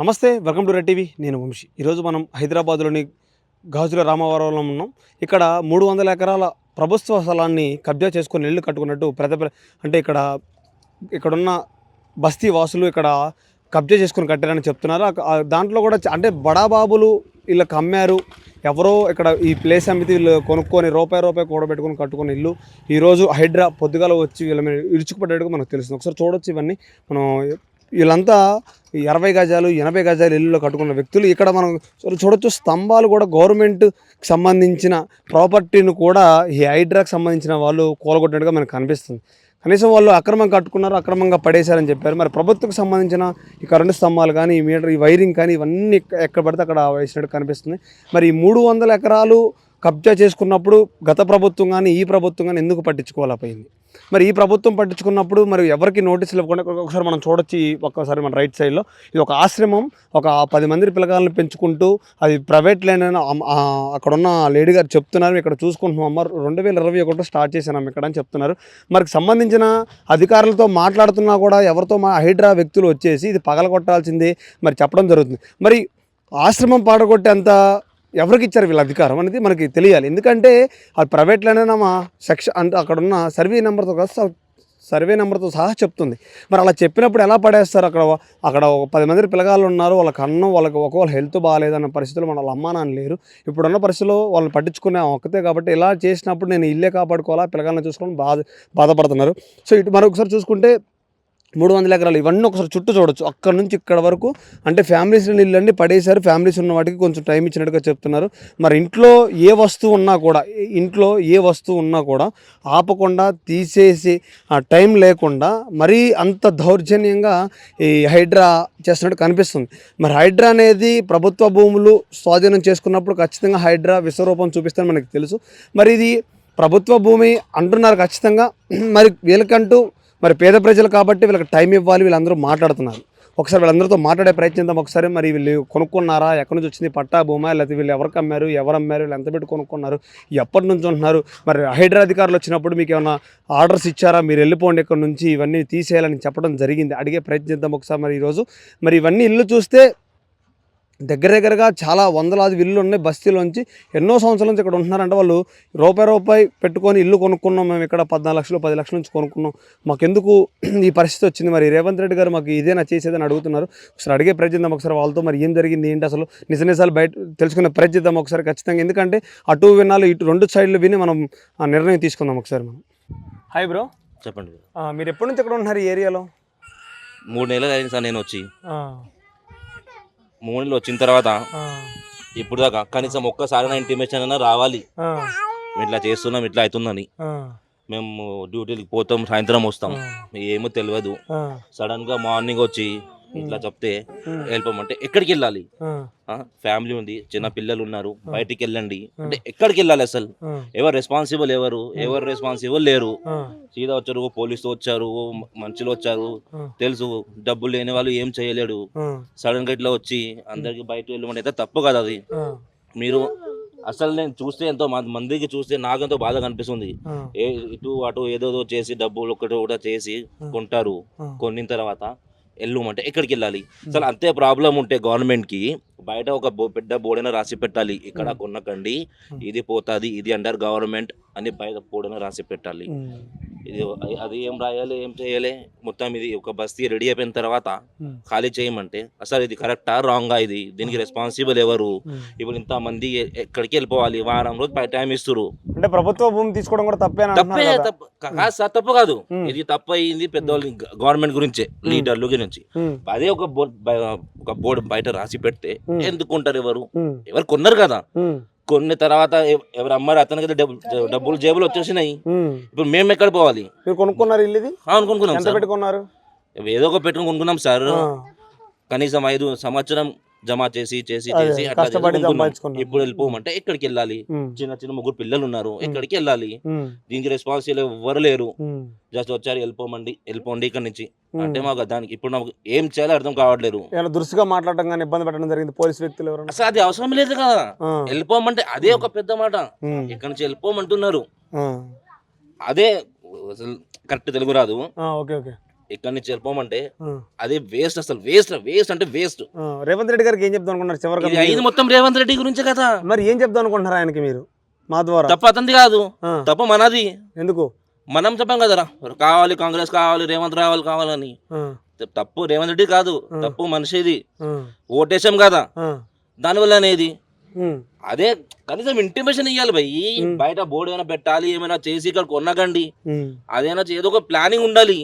నమస్తే welcome to red TV. నేను వంశీ. ఈరోజు మనం హైదరాబాద్లోని గాజుల రామవరంలో ఉన్నాం. ఇక్కడ మూడు వందల ఎకరాల ప్రభుత్వ స్థలాన్ని కబ్జా చేసుకుని ఇల్లు కట్టుకున్నట్టు పెద్ద అంటే ఇక్కడ ఇక్కడున్న బస్తీ వాసులు ఇక్కడ కబ్జా చేసుకొని కట్టారని చెప్తున్నారు. దాంట్లో కూడా అంటే బడాబాబులు వీళ్ళకి అమ్మారు. ఎవరో ఇక్కడ ఈ ప్లేస్ అమ్మితే వీళ్ళు కొనుక్కొని రూపాయి రూపాయి కూడబెట్టుకొని కట్టుకుని ఇల్లు. ఈరోజు హైడ్రా పొద్దుగాల వచ్చి వీళ్ళ మీద ఇరుచుకుపడ్డట్టుగా మనకు తెలుస్తుంది. ఒకసారి చూడొచ్చు ఇవన్నీ. మనం వీళ్ళంతా ఈ అరవై గజాలు ఎనభై గజాలు ఇల్లులో కట్టుకున్న వ్యక్తులు. ఇక్కడ మనం చూడొచ్చు స్తంభాలు కూడా గవర్నమెంట్కి సంబంధించిన ప్రాపర్టీని కూడా ఈ హైడ్రాకి సంబంధించిన వాళ్ళు కూలగొట్టినట్టుగా మనకు కనిపిస్తుంది. కనీసం వాళ్ళు అక్రమంగా కట్టుకున్నారు అక్రమంగా పడేశారని చెప్పారు. మరి ప్రభుత్వకు సంబంధించిన ఈ కరెంటు స్తంభాలు కానీ ఈ మీటర్ ఈ వైరింగ్ కానీ ఇవన్నీ ఎక్కడ పడితే అక్కడ వేసినట్టు కనిపిస్తుంది. మరి ఈ మూడు వందల ఎకరాలు కబ్జా చేసుకున్నప్పుడు గత ప్రభుత్వం కానీ ఈ ప్రభుత్వం కానీ ఎందుకు పట్టించుకోలేకపోయింది మరి ఈ ప్రభుత్వం పట్టించుకున్నప్పుడు మరి ఎవరికి నోటీసులు ఇవ్వకుండా ఒకసారి మనం చూడొచ్చు ఈ ఒక్కసారి మన రైట్ సైడ్లో. ఇది ఒక ఆశ్రమం ఒక పది మంది పిల్లగాలను పెంచుకుంటూ అది ప్రైవేట్ లైన్ అని అక్కడున్న ఆ అక్కడ ఉన్న లేడీ గారు చెప్తున్నారు ఇక్కడ చూసుకుంటున్నాం. అమ్మ రెండు వేల ఇరవై ఒకటిలో స్టార్ట్ చేశాను ఇక్కడ అని చెప్తున్నారు. మనకు సంబంధించిన అధికారులతో మాట్లాడుతున్నా కూడా ఎవరితో మా హైడ్రా వ్యక్తులు వచ్చేసి ఇది పగలగొట్టాల్సిందే మరి చెప్పడం జరుగుతుంది. మరి ఆశ్రమం పాడగొట్టేంత ఎవరికి ఇచ్చారు వీళ్ళ అధికారం అనేది మనకి తెలియాలి. ఎందుకంటే అది ప్రైవేట్లోనే మా సెక్షన్ అంటే అక్కడ ఉన్న సర్వే నెంబర్తో కాస్త సర్వే నెంబర్తో సహా చెప్తుంది. మరి అలా చెప్పినప్పుడు ఎలా పడేస్తారు? అక్కడ అక్కడ ఒక పది మంది పిల్లగాళ్ళు ఉన్నారు వాళ్ళకి అన్నం వాళ్ళకి ఒకవేళ హెల్త్ బాగాలేదన్న పరిస్థితులు మన వాళ్ళ అమ్మా నాన్న లేరు. ఇప్పుడున్న పరిస్థితుల్లో వాళ్ళని పట్టించుకునే ఒక్కతే కాబట్టి ఇలా చేసినప్పుడు నేను ఇల్లే కాపాడుకోవాలా? పిల్లగాళ్ళని చూసుకోవాలని బాధ బాధపడుతున్నారు. సో ఇటు మరొకసారి చూసుకుంటే మూడు వందల ఎకరాలు. ఇవన్నీ ఒకసారి చుట్టూ చూడొచ్చు. అక్కడ నుంచి ఇక్కడ వరకు అంటే ఫ్యామిలీస్ ఇల్లండి పడేశారు. ఫ్యామిలీస్ ఉన్న వాటికి కొంచెం టైం ఇచ్చినట్టుగా చెప్తున్నారు. మరి ఇంట్లో ఏ వస్తువు ఉన్నా కూడా ఇంట్లో ఏ వస్తువు ఉన్నా కూడా ఆపకుండా తీసేసి ఆ టైం లేకుండా మరీ అంత దౌర్జన్యంగా ఈ హైడ్రా చేస్తున్నట్టు కనిపిస్తుంది. మరి హైడ్రా అనేది ప్రభుత్వ భూములు స్వాధీనం చేసుకున్నప్పుడు ఖచ్చితంగా హైడ్రా విశ్వరూపం చూపిస్తుందని మనకి తెలుసు. మరి ఇది ప్రభుత్వ భూమి అంటున్నారు ఖచ్చితంగా. మరి వీళ్ళకంటూ మరి పేద ప్రజలు కాబట్టి వీళ్ళకి టైం ఇవ్వాలి వీళ్ళందరూ మాట్లాడుతున్నారు. ఒకసారి వీళ్ళందరితో మాట్లాడే ప్రయత్నిద్దాం ఒకసారి మరి వీళ్ళు కొనుక్కున్నారా? ఎక్కడి నుంచి వచ్చింది? పట్టా భూమా? లేకపోతే వీళ్ళు ఎవరికి అమ్మారు? ఎవరు అమ్మారు? వీళ్ళు ఎంత పెట్టి కొనుక్కున్నారు? ఎప్పటి నుంచి ఉంటున్నారు? మరి హైడ్రా అధికారులు వచ్చినప్పుడు మీకు ఏమైనా ఆర్డర్స్ ఇచ్చారా? మీరు వెళ్ళిపోండి ఇక్కడ నుంచి ఇవన్నీ తీసేయాలని చెప్పడం జరిగింది. అడిగే ప్రయత్నిద్దాం ఒకసారి మరి ఈరోజు. మరి ఇవన్నీ ఇల్లు చూస్తే దగ్గర దగ్గరగా చాలా వందలాది ఇల్లు ఉన్నాయి బస్తీలోంచి. ఎన్నో సంవత్సరాల నుంచి ఇక్కడ ఉంటున్నారంటే వాళ్ళు రూపాయి రూపాయి పెట్టుకొని ఇల్లు కొనుక్కున్నాం మేము ఇక్కడ పద్నాలుగు లక్షలు పది లక్షల నుంచి కొనుక్కున్నాం. మాకెందుకు ఈ పరిస్థితి వచ్చింది? మరి రేవంత్ రెడ్డి గారు మాకు ఇదేనా చేసేదని అడుగుతున్నారు. ఒకసారి అడిగే ప్రయత్నిద్దాం ఒకసారి వాళ్ళతో మరి ఏం జరిగింది ఏంటి అసలు? నిజ నిజాలు బయట తెలుసుకునే ప్రయత్నిద్దాం ఒకసారి ఖచ్చితంగా. ఎందుకంటే అటు వినాలి ఇటు రెండు సైడ్లు విని మనం ఆ నిర్ణయం తీసుకుందాం ఒకసారి మనం. హాయ్ బ్రో చెప్పండి. మీరు ఎప్పటి నుంచి ఇక్కడ ఉంటున్నారు ఈ ఏరియాలో? మూడు నెలలు అయింది సార్ నేను వచ్చి. మూడు నెలలు వచ్చిన తర్వాత ఇప్పుడు దాకా కనీసం ఒక్కసారి నా ఇంటిమేషన్ అయినా రావాలి ఇట్లా చేస్తున్నాం ఇట్లా అవుతుందని. మేము డ్యూటీకి పోతాం సాయంత్రం వస్తాం. ఏమో తెలియదు. సడన్గా మార్నింగ్ వచ్చి ఇట్లా చెప్తే వెళ్ళిపోమంటే ఎక్కడికి వెళ్ళాలి? ఫ్యామిలీ ఉంది చిన్న పిల్లలు ఉన్నారు బయటికి వెళ్ళండి. అంటే ఎక్కడికి వెళ్ళాలి అసలు? ఎవరు రెస్పాన్సిబుల్ ఎవరు? ఎవరు రెస్పాన్సిబుల్ లేరు? సీదా వచ్చారు పోలీసు వచ్చారు మనుషులు వచ్చారు. తెలుసు డబ్బులు లేని వాళ్ళు ఏం చేయలేడు. సడన్గా ఇట్లా వచ్చి అందరికి బయట వెళ్ళమంటే అయితే తప్పు కదా అది. మీరు అసలు నేను చూస్తే ఎంతో మంది- మందికి చూస్తే నాకెంతో బాధ కనిపిస్తుంది. ఏ ఇటు అటు ఏదోదో చేసి డబ్బులు ఒకటి కూడా చేసి కొంటారు. కొనిన తర్వాత వెళ్ళమంటే ఎక్కడికి వెళ్ళాలి? అసలు అంతే ప్రాబ్లం ఉంటే గవర్నమెంట్కి బయట ఒక పెద్ద బోర్డైనా రాసి పెట్టాలి. ఇక్కడ కొనకండి. ఇది పోతాది ఇది అండర్ గవర్నమెంట్ అని బయట బోర్డైనా రాసి పెట్టాలి. ఇది అది ఏం రాయాలి ఏం చేయాలి? మొత్తం ఇది ఒక బస్తీ రెడీ అయిపోయిన తర్వాత ఖాళీ చేయమంటే అసలు ఇది కరెక్టా రాంగా ఇది? దీనికి రెస్పాన్సిబుల్ ఎవరు? ఇప్పుడు ఇంత మంది ఎక్కడికి వెళ్ళిపోవాలి? వారం రోజు పై టైం ఇస్తారు అంటే ప్రభుత్వ భూమి తీసుకోవడం కూడా తప్పే తప్పు కాదు. సార్ తప్పు కాదు. ఇది తప్పు అయింది పెద్దవాళ్ళు గవర్నమెంట్ గురించే లీడర్లు గురించి. అదే ఒక బోర్డు ఒక బోర్డు బయట రాసి పెడితే ఎందుకు కొంటారు ఎవరు? ఎవరు కొన్నారు కదా. కొన్న తర్వాత ఎవ- ఎవరు అమ్మారు అతనికి డబ్బు- డబ్బులు జేబులు వచ్చేసినాయి. ఇప్పుడు మేము ఎక్కడ పోవాలి? మీరు కొనుక్కున్నారు ఇల్లు ఇది? అవును కొనుక్కున్నాం పెట్టుకున్నారు? ఏదో ఒక పెట్టుకుని కొనుక్కున్నాం సార్. కనీసం ఐదు సంవత్సరం జమ చేసి చేసి చేసి అట్లా. ఇప్పుడు వెళ్ళిపోమంటే ఎక్కడికి వెళ్ళాలి? చిన్న చిన్న ముగ్గురు పిల్లలు ఉన్నారు ఎక్కడికి వెళ్ళాలి? దీనికి రెస్పాన్సిబుల్ ఎవరు లేరు. జస్ట్ వచ్చారు వెళ్ళిపోమండి వెళ్ళిపోండి ఇక్కడ నుంచి. అంటే మాకు దానికి ఇప్పుడు నాకు ఏం చేయాలో అర్థం కావట్లేదు. దురుసుగా మాట్లాడటం కానీ ఇబ్బంది పెట్టడం జరిగింది పోలీస్ వ్యక్తులు ఎవరైనా అసలు అది అవసరం లేదు కదా. వెళ్ళిపోమంటే అదే ఒక పెద్ద మాట. ఇక్కడ నుంచి వెళ్ళిపోమంటున్నారు? అదే అసలు కరెక్ట్ తెలుగు రాదు. Okay okay. ఇక్కడి నుంచి వెళ్ళిపోమంటే అది వేస్ట్ అసలు వేస్ట్ వేస్ట్ అంటే వేస్ట్ రేవంత్ రెడ్డి గారికి ఏం చెప్దాం అనుకుంటున్నారు చివరిగా ఇది మొత్తం రేవంత్ రెడ్డి గురించే కదా. మరి ఏం చెప్దాం అనుకుంటున్నారు ఆయనకి మీరు? మా ద్వారా. తప్ప అతంది కాదు. తప్ప మనది. ఎందుకు? మనం చెప్పాం కదరా కావాలి కాంగ్రెస్ కావాలి రేవంత్ రావాలి కావాలని. తప్పు రేవంత్ రెడ్డి కాదు. తప్పు మనిషిది. ఓటేసాం కదా. దానివల్ల అనేది. అదే కనీసం ఇంటిమేషన్ ఇవ్వాలి భయ్. బయట బోర్డు ఏమైనా పెట్టాలి ఏమైనా చేసి ఇక్కడ కొనకండి. అదేనా ఏదో ఒక ప్లానింగ్ ఉండాలి.